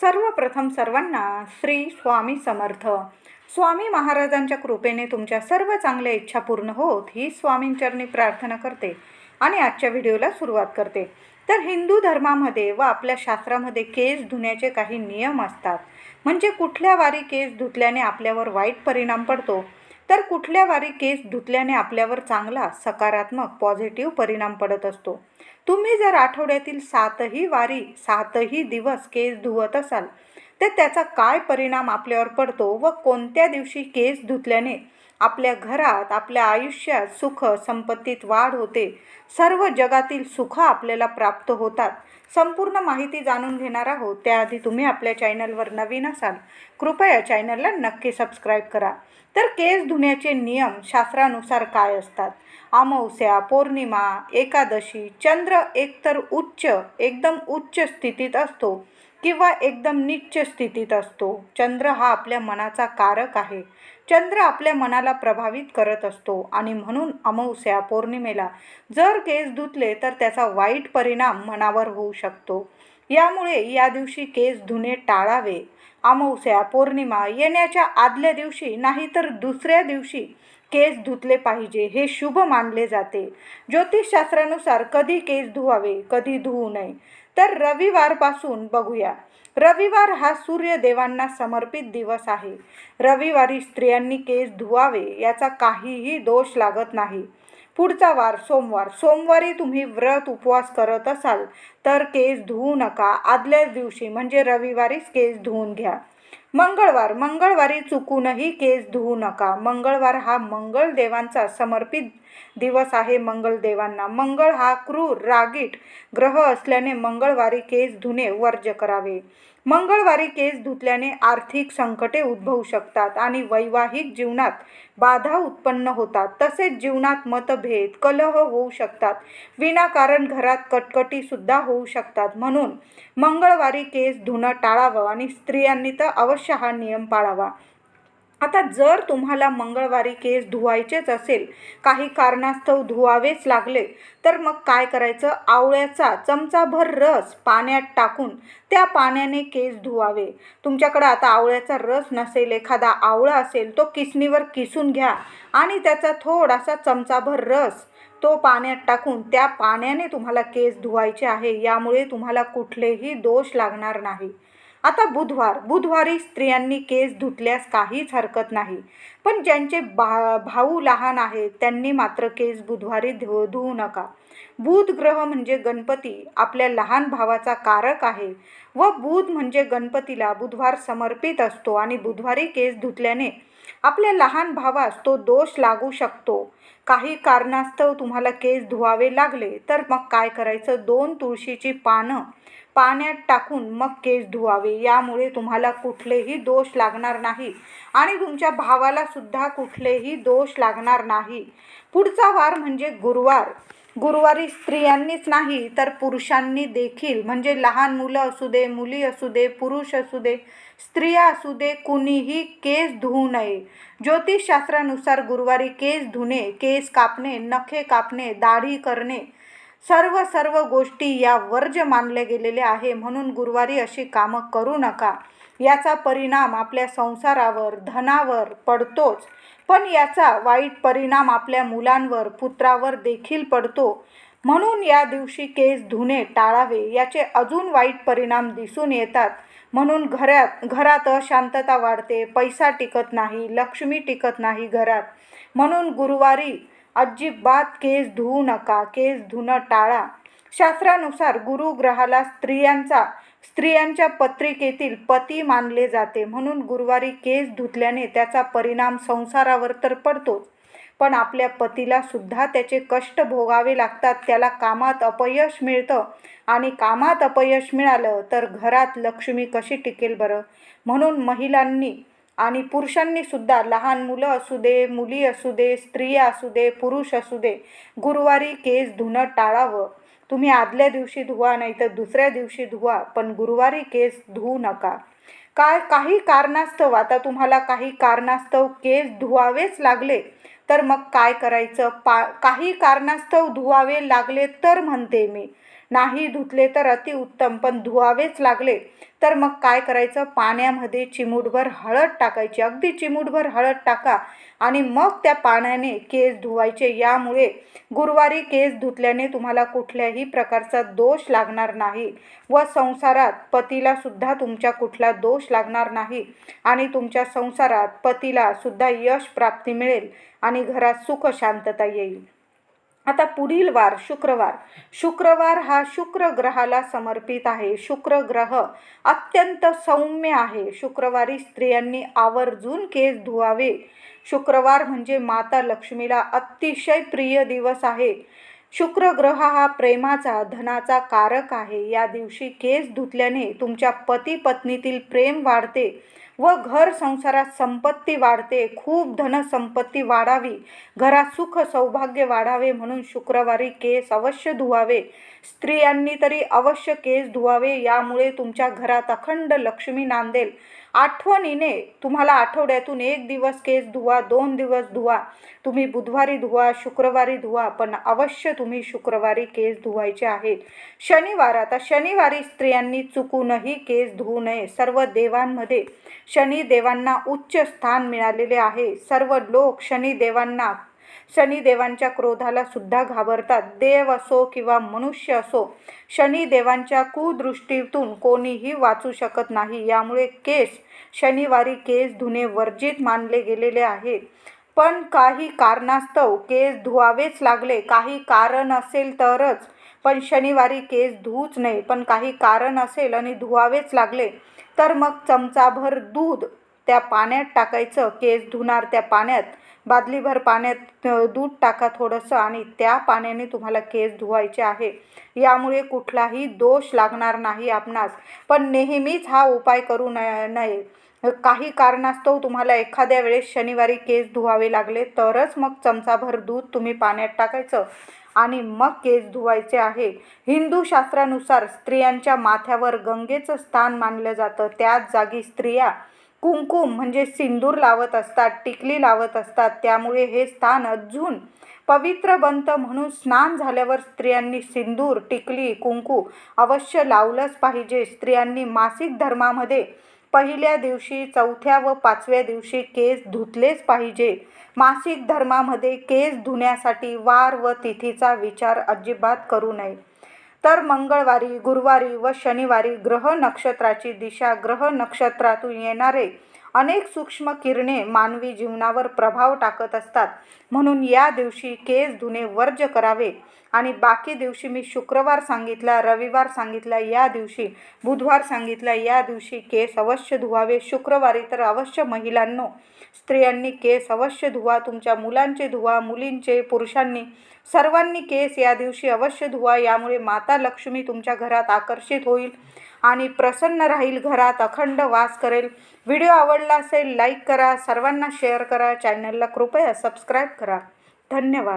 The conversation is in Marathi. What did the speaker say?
सर्वप्रथम सर्वांना श्री स्वामी समर्थ. स्वामी महाराजांच्या कृपेने तुमच्या सर्व चांगल्या इच्छा पूर्ण होत ही स्वामींचरणी प्रार्थना करते आणि आजच्या व्हिडिओला सुरुवात करते. तर हिंदू धर्मामध्ये व आपल्या शास्त्रामध्ये केस धुण्याचे काही नियम असतात. म्हणजे कुठल्या वारी केस धुतल्याने आपल्यावर वाईट परिणाम पडतो? तर कुठल्या वारी केस धुतल्याने आपल्यावर चांगला सकारात्मक पॉझिटिव्ह परिणाम पडत असतो? तुम्ही जर आठवड्यातील सातही वारी सातही दिवस केस धुवत असाल तर त्याचा काय परिणाम आपल्यावर पडतो व कोणत्या दिवशी केस धुतल्याने आपल्या घरात आपल्या आयुष्यात सुख संपत्तीत वाढ होते. सर्व जगातील सुख आपल्याला प्राप्त होतात. संपूर्ण माहिती जाणून घेणार आहोत. त्याआधी तुम्ही आपल्या चॅनलवर नवीन असाल कृपया चॅनलला नक्की सबस्क्राईब करा. तर केस धुण्याचे नियम शास्त्रानुसार काय असतात? अमावस्या पौर्णिमा एकादशी चंद्र एकतर उच्च एकदम उच्च स्थितीत असतो. किंवा एकदम निच्च स्थितीत असतो. चंद्र हा आपल्या मनाचा कारक आहे. चंद्र आपल्या मनाला प्रभावित करत असतो आणि म्हणून अमावस्या पौर्णिमेला जर केस धुतले तर त्याचा वाईट परिणाम मनावर होऊ शकतो. यामुळे या दिवशी केस धुणे टाळावे. अमावस्या पौर्णिमा येण्याच्या आदल्या दिवशी नाहीतर दुसऱ्या दिवशी केस धुतले पाहिजे हे शुभ मानले जाते. ज्योतिषशास्त्रानुसार कधी केस धुवावे कधी धुवू नये. तर रविवारपासून बघूया. रविवार हा सूर्यदेवांना समर्पित दिवस आहे. रविवारी स्त्रियांनी केस धुवावे याचा काहीही दोष लागत नाही. पुढचा वार सोमवार. सोमवारी तुम्ही व्रत उपवास करत असाल तर केस धुवू नका. आदल्याच दिवशी म्हणजे रविवारीच केस धुवून घ्या. मंगळवार मंगळवारी चुकूनही केस धुवू नका. मंगळवार हा मंगळ देवांचा समर्पित दिवस आहे मंगळ देवांना. मंगळ हा क्रूर रागीट ग्रह असल्याने मंगळवारी केस धुणे वर्ज्य करावे. मंगळवारी केस धुतल्याने आर्थिक संकटे उद्भवू शकतात आणि वैवाहिक जीवनात बाधा उत्पन्न होतात. तसेच जीवनात मतभेद कलह होऊ शकतात. विनाकारण घरात कटकटीसुद्धा होऊ शकतात. म्हणून मंगळवारी केस धुणं टाळावं आणि स्त्रियांनी तर अवश्य हा नियम पाळावा. आता जर तुम्हाला मंगळवारी केस धुवायचेच असेल काही कारणास्तव धुवावेच लागले तर मग काय करायचं? आवळ्याचा चमचाभर रस पाण्यात टाकून त्या पाण्याने केस धुवावे. तुमच्याकडं आता आवळ्याचा रस नसेल एखादा आवळा असेल तो किसणीवर किसून घ्या आणि त्याचा थोडासा चमचाभर रस तो पाण्यात टाकून त्या पाण्याने तुम्हाला केस धुवायचे आहे यामुळे तुम्हाला कुठलेही दोष लागणार नाही. आता बुधवार बुधवारी स्त्रियांनी केस धुतल्यास काहीच हरकत नाही. पण ज्यांचे भा भाऊ लहान आहेत त्यांनी मात्र केस बुधवारी धु धुवू नका. बुध ग्रह म्हणजे गणपती आपल्या लहान भावाचा कारक आहे. व बुध म्हणजे गणपतीला बुधवार समर्पित असतो आणि बुधवारी केस धुतल्याने आपल्या लहान भावास तो दोष लागू शकतो. काही कारणास्तव तुम्हाला केस धुवावे लागले तर मग काय करायचं? दोन तुळशीची पानं पाण्यात टाकून मग केस धुवावे. यामुळे तुम्हाला कुठलेही दोष लागणार नाही आणि तुमच्या भावाला सुद्धा कुठलेही दोष लागणार नाही. पुढचा वार म्हणजे गुरुवार. गुरुवारी स्त्रियांनीच नाही तर पुरुषांनी देखील. म्हणजे लहान मुलं असू दे मुली असू दे पुरुष असू दे स्त्रिया असू दे कुणीही केस धुवू नये. ज्योतिषशास्त्रानुसार गुरुवारी केस धुणे केस कापणे नखे कापणे दाढी करणे सर्व सर्व गोष्टी या वर्ज मानले गेलेले आहे. म्हणून गुरुवारी अशी कामं करू नका. याचा परिणाम आपल्या संसारावर धनावर पडतोच. पण याचा वाईट परिणाम आपल्या मुलांवर पुत्रावर देखील पडतो. म्हणून या दिवशी केस धुणे टाळावे याचे अजून वाईट परिणाम दिसून येतात. म्हणून घरात घरात अशांतता वाढते पैसा टिकत नाही लक्ष्मी टिकत नाही घरात. म्हणून गुरुवारी अजिबात केस धुवू नका केस धुणं टाळा. शास्त्रानुसार गुरुग्रहाला स्त्रियांचा स्त्रियांच्या पत्रिकेतील पती मानले जाते. म्हणून गुरुवारी केस धुतल्याने त्याचा परिणाम संसारावर तर पडतोच पण आपल्या पतीला सुद्धा त्याचे कष्ट भोगावे लागतात. त्याला कामात अपयश मिळतं आणि कामात अपयश मिळालं तर घरात लक्ष्मी कशी टिकेल बरं? म्हणून महिलांनी आणि पुरुषांनी सुद्धा लहान मुलं असू दे मुली असू दे स्त्रिया असू दे पुरुष असू दे गुरुवारी केस धुणं टाळावं. तुम्ही आदल्या दिवशी धुवा नाही तर दुसऱ्या दिवशी धुवा पण गुरुवारी केस धुवू नका. काय काही कारणास्तव आता तुम्हाला काही कारणास्तव केस धुवावेच लागले तर मग काय करायचं? पा काही कारणास्तव धुवावे लागले तर म्हणते मी. नाही धुतले तर अतिउत्तम पण धुवावेच लागले. तर मग काय करायचं? पाण्यामध्ये चिमूटभर हळद टाकायची. अगदी चिमूटभर हळद टाका आणि मग त्या पाण्याने केस धुवायचे. यामुळे गुरुवारी केस धुतल्याने तुम्हाला कुठल्याही प्रकारचा दोष लागणार नाही व संसारात पतीला सुद्धा तुमच्या कुठला दोष लागणार नाही आणि तुमच्या संसारात पतीला सुद्धा यश प्राप्ती मिळेल आणि घरात सुख शांतता येईल. आता पुढील वार शुक्रवार. शुक्रवार हा शुक्र ग्रहाला समर्पित आहे. शुक्र ग्रह अत्यंत सौम्य आहे. शुक्रवारी स्त्रियांनी आवर्जून केस धुवावे. शुक्रवार म्हणजे माता लक्ष्मीला अतिशय प्रिय दिवस आहे. शुक्र ग्रह हा प्रेमाचा धनाचा कारक आहे. या दिवशी केस धुतल्याने तुमच्या पती पत्नीतील प्रेम वाढते. व घर संसारात संपत्ती वाढते. खूप धनसंपत्ती वाढावी. घरात सुख सौभाग्य वाढावे म्हणून शुक्रवारी केस अवश्य धुवावे. स्त्रियांनी तरी अवश्य केस धुवावे. यामुळे तुमच्या घरात अखंड लक्ष्मी नांदेल. आठवणीने तुम्हाला आठवड्यातून एक दिवस केस धुवा दोन दिवस धुवा. तुम्ही बुधवारी धुवा शुक्रवारी धुवा पण अवश्य तुम्ही शुक्रवारी केस धुवायचे आहेत शनिवार आता शनिवारी स्त्रियांनी चुकूनही केस धुवू नये. सर्व देवांमध्ये शनिदेवांना उच्च स्थान मिळालेले आहे. सर्व लोक शनिदेवांना शनिदेवांच्या क्रोधाला सुद्धा घाबरतात. देव असो किंवा मनुष्य असो शनिदेवांच्या कुदृष्टीतून कोणीही वाचू शकत नाही. यामुळे केस शनिवारी केस धुणे वर्जित मानले गेलेले आहे. पण काही कारणास्तव केस धुवावेच लागले. काही कारण असेल तरच. पण शनिवारी केस धुवूच नये. पण काही कारण असेल आणि धुवावेच लागले. तर मग चमचाभर दूध त्या पाण्यात टाकायचं केस धुणार त्या पाण्यात बादलीभर पाण्यात दूध टाका थोडंसं आणि त्या पाण्याने तुम्हाला केस धुवायचे आहे. यामुळे कुठलाही दोष लागणार नाही आपणास. पण नेहमीच हा उपाय करू नये नये. काही कारणास्तव तुम्हाला एखाद्या वेळेस शनिवारी केस धुवावे लागले तरच मग चमचाभर दूध तुम्ही पाण्यात टाकायचं आणि मग केस धुवायचे आहे. हिंदू शास्त्रानुसार स्त्रियांच्या माथ्यावर गंगेचं स्थान मानलं जातं. त्याच जागी स्त्रिया कुंकुम म्हणजे सिंदूर लावत असतात टिकली लावत असतात. त्यामुळे हे स्थान अजून पवित्र बनतं म्हणून स्नान झाल्यावर स्त्रियांनी सिंदूर टिकली कुंकू अवश्य लावलंच पाहिजे. स्त्रियांनी मासिक धर्मामध्ये पहिल्या दिवशी चौथ्या व पाचव्या दिवशी केस धुतलेच पाहिजे. मासिक धर्मामध्ये केस धुण्यासाठी वार व तिथीचा विचार अजिबात करू नये. तर मंगळवारी गुरुवारी व शनिवारी ग्रह नक्षत्राची दिशा ग्रह नक्षत्रातून येणारे अनेक सूक्ष्म किरणे मानवी जीवनावर प्रभाव टाकत असतात. म्हणून या दिवशी केस धुणे वर्ज्य करावे. आणि बाकी दिवशी मी शुक्रवार सांगितला रविवार सांगितला या दिवशी बुधवार सांगितला या दिवशी केस अवश्य धुवावे. शुक्रवारी तर अवश्य महिलांनो स्त्रियांनी केस अवश्य धुवा तुमच्या मुलांचे धुवा मुलींचे पुरुषांनी सर्वांनी केस या दिवशी अवश्य धुवा. यामुळे माता लक्ष्मी तुमच्या घरात आकर्षित होईल. आणि प्रसन्न राहील घरात अखंड वास करेल. व्हिडिओ आवडला असेल लाईक करा. सर्वांना शेअर करा. चॅनलला कृपया सबस्क्राईब करा. धन्यवाद.